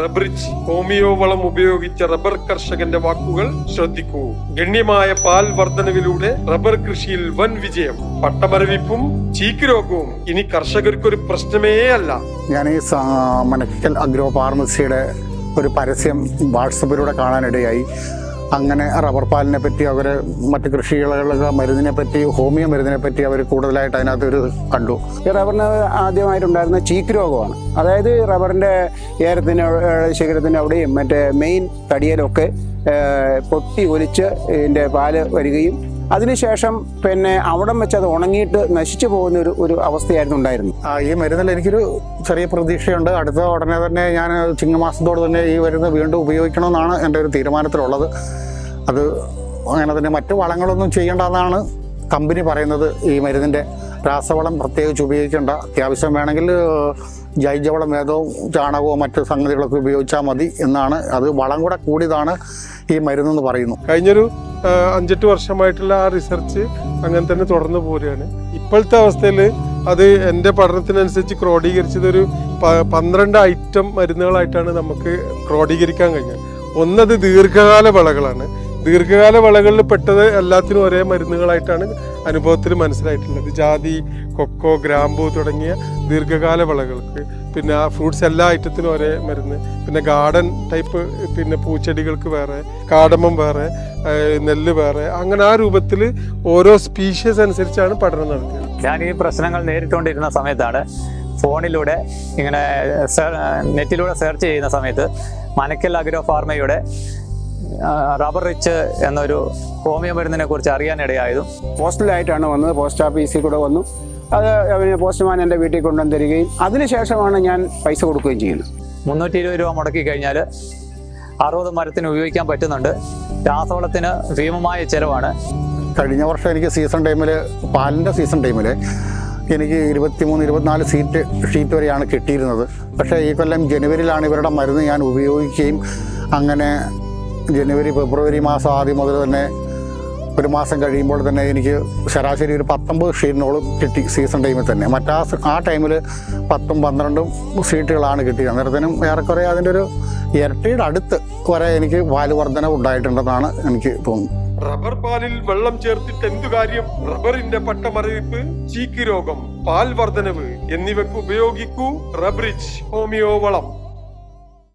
റബ്രിച്ച് homeo വളം ഉപയോഗിച്ച rubber കർഷകന്റെ വാക്കുകൾ ശ്രദ്ധിക്കൂ. ഗണ്യമായ പാൽ വർധനവിലൂടെ റബ്ബർ കൃഷിയിൽ വൻ വിജയം. പട്ടമരവിപ്പും ചീക്ക് രോഗവും ഇനി കർഷകർക്കൊരു പ്രശ്നമേ അല്ല. ഞാൻ ഈ മനക്കൽ അഗ്രോ ഫാർമസിയുടെ ഒരു പരസ്യം വാട്സപ്പിലൂടെ കാണാനിടയായി. അങ്ങനെ റബ്ബർ പാലിനെ പറ്റി അവർ മറ്റ് കൃഷികളുടെ മരുന്നിനെ പറ്റി ഹോമിയോ മരുന്നിനെ പറ്റി അവർ കൂടുതലായിട്ട് അതിനകത്ത് ഒരു കണ്ടു. ഈ റബ്ബറിന് ആദ്യമായിട്ടുണ്ടായിരുന്ന ചീക്ക് രോഗമാണ്. അതായത് റബ്ബറിന്റെ ഏരത്തിന് ശിഖരത്തിന്റെ അവിടെയും മറ്റേ മെയിൻ തടിയലൊക്കെ പൊട്ടി ഒലിച്ച് ഇതിന്റെ പാൽ വരികയും അതിനുശേഷം പിന്നെ അവിടം വെച്ച് അത് ഉണങ്ങിയിട്ട് നശിച്ചു പോകുന്ന ഒരു ഒരു അവസ്ഥയായിരുന്നു ഉണ്ടായിരുന്നു ആ, ഈ മരുന്നിൽ എനിക്കൊരു ചെറിയ പ്രതീക്ഷയുണ്ട്. അടുത്ത ഉടനെ തന്നെ ഞാൻ ചിങ്ങമാസത്തോട് തന്നെ ഈ മരുന്ന് വീണ്ടും ഉപയോഗിക്കണമെന്നാണ് എന്റെ ഒരു തീരുമാനത്തിലുള്ളത്. അത് അങ്ങനെ തന്നെ മറ്റു വളങ്ങളൊന്നും ചെയ്യേണ്ടെന്നാണ് കമ്പനി പറയുന്നത്. ഈ മരുന്നിന്റെ രാസവളം പ്രത്യേകിച്ച് ഉപയോഗിക്കേണ്ട. അത്യാവശ്യം വേണമെങ്കിൽ ജൈജവളം ഏതോ ചാണകവും മറ്റ് സംഗതികളൊക്കെ ഉപയോഗിച്ചാൽ മതി എന്നാണ്. അത് വളം കൂടെ കൂടിയതാണ് ഈ മരുന്നെന്ന് പറയുന്നു. കഴിഞ്ഞൊരു അഞ്ചെട്ട് വർഷമായിട്ടുള്ള ആ റിസർച്ച് അങ്ങനെ തന്നെ തുടർന്നു പോരുകയാണ്. ഇപ്പോഴത്തെ അവസ്ഥയിൽ അത് എന്റെ പഠനത്തിനനുസരിച്ച് ക്രോഡീകരിച്ചത് ഒരു പന്ത്രണ്ട് ഐറ്റം മരുന്നുകളായിട്ടാണ് നമുക്ക് ക്രോഡീകരിക്കാൻ കഴിഞ്ഞത് ഒന്നത് ദീർഘകാല വിളകളാണ്. ദീർഘകാല വിളകളിൽ പെട്ടത് എല്ലാത്തിനും ഒരേ മരുന്നുകളായിട്ടാണ് അനുഭവത്തിൽ മനസ്സിലായിട്ടുള്ളത്. ജാതി കൊക്കോ ഗ്രാമ്പു തുടങ്ങിയ ദീർഘകാല വിളകൾക്ക്. പിന്നെ ഫ്രൂട്ട്സ് എല്ലാ ഐറ്റത്തിനും ഒരേ മരുന്ന്. പിന്നെ ഗാർഡൻ ടൈപ്പ് പിന്നെ പൂച്ചെടികൾക്ക് വേറെ കാടമം വേറെ നെല്ല് വേറെ. അങ്ങനെ ആ രൂപത്തിൽ ഓരോ സ്പീഷ്യസ് അനുസരിച്ചാണ് പഠനം നടത്തിയത്. ഞാൻ ഈ പ്രശ്നങ്ങൾ നേരിട്ടുകൊണ്ടിരുന്ന സമയത്താണ് ഫോണിലൂടെ ഇങ്ങനെ നെറ്റിലൂടെ സെർച്ച് ചെയ്യുന്ന സമയത്ത് മനക്കൽ അഗ്രോ ഫാർമയുടെ റബ്ബർ റിച്ച് എന്നൊരു ഹോമിയോ മരുന്നിനെ കുറിച്ച് അറിയാനിടയായതും പോസ്റ്റലായിട്ടാണ് വന്നത്. പോസ്റ്റ് ഓഫീസിൽ കൂടെ വന്നു. അത് അവന് പോസ്റ്റ്മാൻ എന്റെ വീട്ടിൽ കൊണ്ടുവന്ന് തരികയും അതിനുശേഷമാണ് ഞാൻ പൈസ കൊടുക്കുകയും ചെയ്യുന്നത്. മുന്നൂറ്റി ഇരുപത് രൂപ മുടക്കി കഴിഞ്ഞാൽ അറുപത് മരത്തിന് ഉപയോഗിക്കാൻ പറ്റുന്നുണ്ട്. രാസവളത്തിന് ഭീമമായ ചിലവാണ്. കഴിഞ്ഞ വർഷം എനിക്ക് സീസൺ ടൈമിൽ പാലിന്റെ സീസൺ ടൈമിൽ എനിക്ക് ഇരുപത്തിമൂന്ന് ഇരുപത്തിനാല് സീറ്റ് ഷീറ്റ് വരെയാണ് കിട്ടിയിരുന്നത്. പക്ഷേ ഈ കൊല്ലം ജനുവരിയിലാണ് ഇവരുടെ മരുന്ന് ഞാൻ ഉപയോഗിക്കുകയും അങ്ങനെ ജനുവരി ഫെബ്രുവരി മാസം ആദ്യം മുതൽ തന്നെ ഒരു മാസം കഴിയുമ്പോൾ തന്നെ എനിക്ക് ശരാശരി ഒരു പത്തൊമ്പത് ഷീറ്റിനോളം കിട്ടി സീസൺ ടൈമിൽ തന്നെ. മറ്റാ ആ ടൈമിൽ പത്തും പന്ത്രണ്ടും സീറ്റുകളാണ് കിട്ടിയത്. അന്നേരത്തിനും ഏറെക്കുറെ അതിന്റെ ഒരു ഇരട്ടിയുടെ അടുത്ത് വരെ എനിക്ക് വാൽ വർധന ഉണ്ടായിട്ടുണ്ടെന്നാണ് എനിക്ക് തോന്നുന്നത്. റബ്ബർ പാലിൽ വെള്ളം ചേർത്തിട്ട് എന്തു കാര്യം? റബ്ബറിന്റെ പട്ടമറിയിപ്പ് ചീക്ക് രോഗം പാൽ വർധനവ് എന്നിവയ്ക്ക് ഉപയോഗിക്കൂ റബ്രിച്ച് ഹോമിയോ വളം